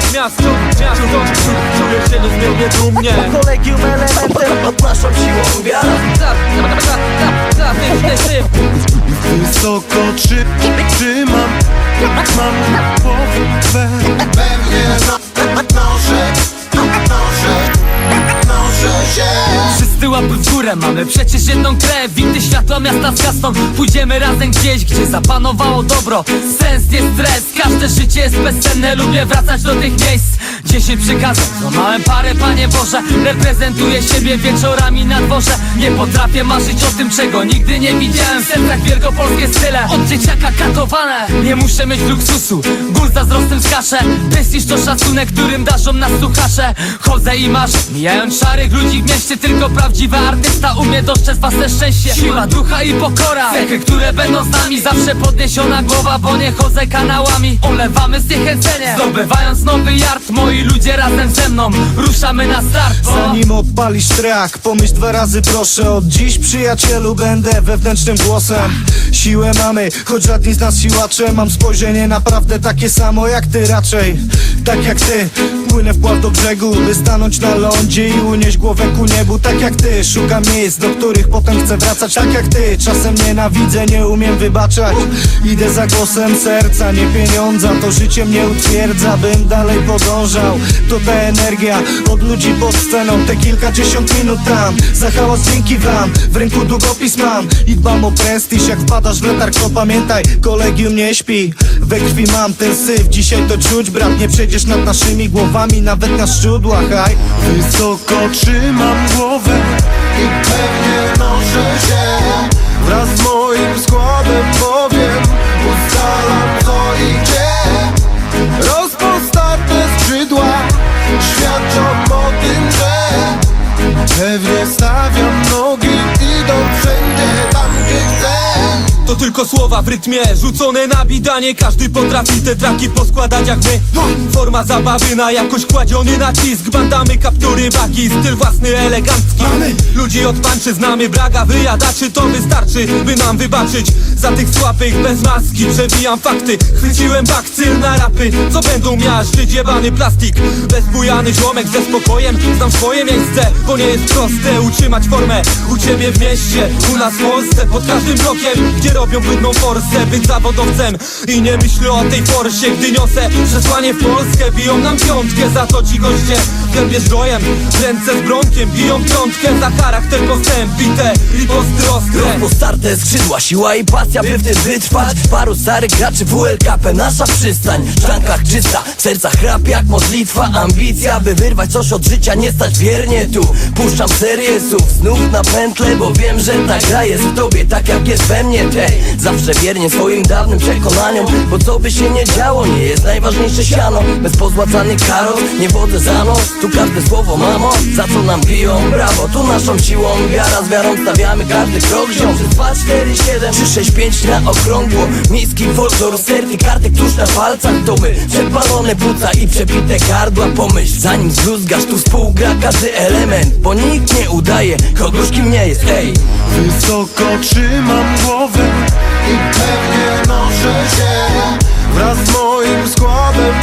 jak miasto Miasto, czuję się niezmiernie dumnie Kolegium elementem pod naszą siłą ty. Wysoko trzy, trzymam Mam głowę Pewnie łapy w górę, mamy przecież jedną krew. I gdy światła miasta zgasną, pójdziemy razem gdzieś Gdzie zapanowało dobro, sens, nie stres Każde życie jest bezcenne, lubię wracać do tych miejsc Dziesięć przykazów, złamałem parę, Panie Boże Reprezentuję siebie wieczorami na dworze. Nie potrafię marzyć o tym, czego nigdy nie widziałem. W sercach wielkopolskie style, od dzieciaka katowane. Nie muszę mieć luksusu, ból zazdrostem skaszę Prestiż to szacunek, którym daszą nas słuchacze. Chodzę i marzę, mijając szarych ludzi w mieście Tylko prawdziwy artysta umie dostrzec własne szczęście. Siła ducha i pokora, cechy, które będą z nami Zawsze podniesiona głowa, bo nie chodzę kanałami. Olewamy zniechęcenie, zdobywając nowy yard Moi ludzie razem ze mną, ruszamy na start bo... Zanim odpalisz track, pomyśl dwa razy proszę. Od dziś przyjacielu będę wewnętrznym głosem. Siłę mamy, choć żadni z nas siłacze. Mam spojrzenie naprawdę takie samo jak ty raczej. Tak jak ty, płynę wpław do brzegu By stanąć na lądzie i unieść głowę ku niebu Tak jak ty, szukam miejsc, do których potem chcę wracać. Tak jak ty, czasem nienawidzę, nie umiem wybaczać. Idę za głosem serca, nie pieniądza To życie mnie utwierdza, bym dalej podążał. To ta energia od ludzi pod sceną. Te kilkadziesiąt minut tam, za hałas dzięki wam W ręku długopis mam i dbam o prestiż. Jak wpadasz w letarg, to pamiętaj, kolegium nie śpi. We krwi mam ten syf, dzisiaj to czuć brat Nie przejdziesz nad naszymi głowami, nawet na szczudłach. Aj, wysoko trzymam głowę noszę się. Wraz z moim składem Powiem, ustalam co i gdzie. Rozpostarte skrzydła Świadczą o tym, że Pewnie tylko słowa w rytmie, rzucone na bidanie. Każdy potrafi te traki poskładać jak my. Forma zabawy na jakoś kładziony nacisk. Bandamy kaptury, bagi, styl własny, elegancki. Ludzi od panczy znamy, braga wyjadaczy To wystarczy, by nam wybaczyć. Za tych słabych bez maski Przewijam fakty, chwyciłem bakcyl na rapy Co będą miażdżyć jebany plastik. Bezbujany ziomek ze spokojem Znam swoje miejsce, bo nie jest proste Utrzymać formę. U ciebie w mieście U nas w Polsce, pod każdym blokiem Gdzie robią brudną forsę, być zawodowcem. I nie myślę o tej forsie Gdy niosę przesłanie w Polskę. Biją nam piątkę, za to ci goście Gębie zdrojem, ręce z bronkiem Biją piątkę za charakter postęp Bite riposty ostre Rozpostarte skrzydła, siła i pasja, by w tym wytrwać Paru starych graczy WLKP, nasza przystań. W szklankach czysta, w sercach chrap jak modlitwa. Ambicja, by wyrwać coś od życia, nie stać wiernie tu. Puszczam serię słów, znów na pętlę Bo wiem, że ta gra jest w tobie, tak jak jest we mnie tej Zawsze wiernie swoim dawnym przekonaniom Bo co by się nie działo, nie jest najważniejsze siano. Bez pozłacanych karot, nie wodę za nos. Tu każde słowo mamo, za co nam biją. Brawo, tu naszą siłą. Wiara z wiarą stawiamy każdy krok. Ziom Przez 2, 4, 7 czy 6, 5 na okrągło. Miejski folklor, serki, kartek tuż na palcach To my, przepalone płuca i przepite gardła Pomyśl, zanim zluzgasz, tu współgra każdy element Bo nikt nie udaje. Kogoś kim nie jest, ej. Wysoko trzymam głowę I pewnie noszę się Wraz z moim składem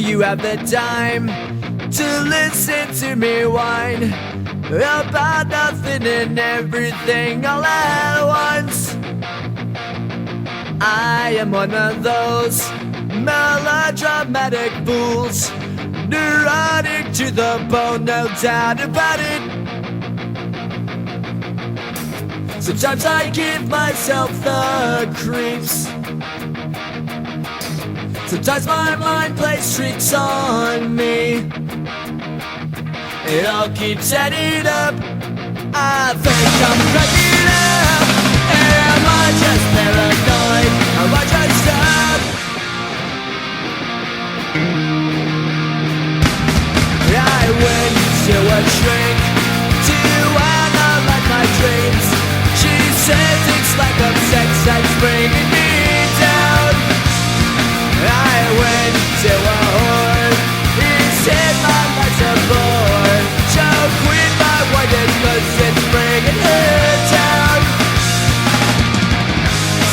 you have the time to listen to me whine about nothing and everything all at once? I am one of those melodramatic fools, neurotic to the bone, no doubt about it. Sometimes I give myself the creeps. Sometimes my mind plays tricks on me. It all keeps adding up. I think I'm cracking up. Am I just paranoid? Am I just up? I went to a shrink to analyze my dreams. She says it's like a sex that's bringing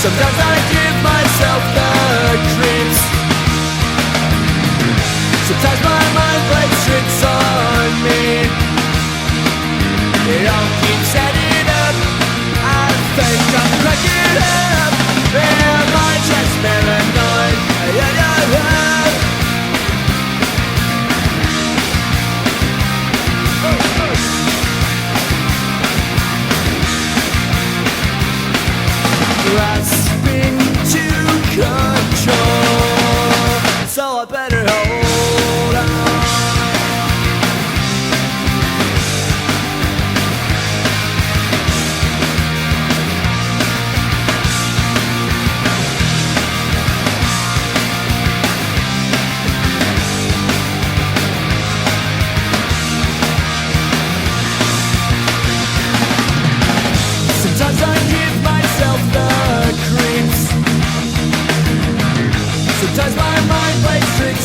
Sometimes I give myself the creeps. Sometimes my mind plays tricks on me. It all keeps adding up. I think I'm up. Grasping to cut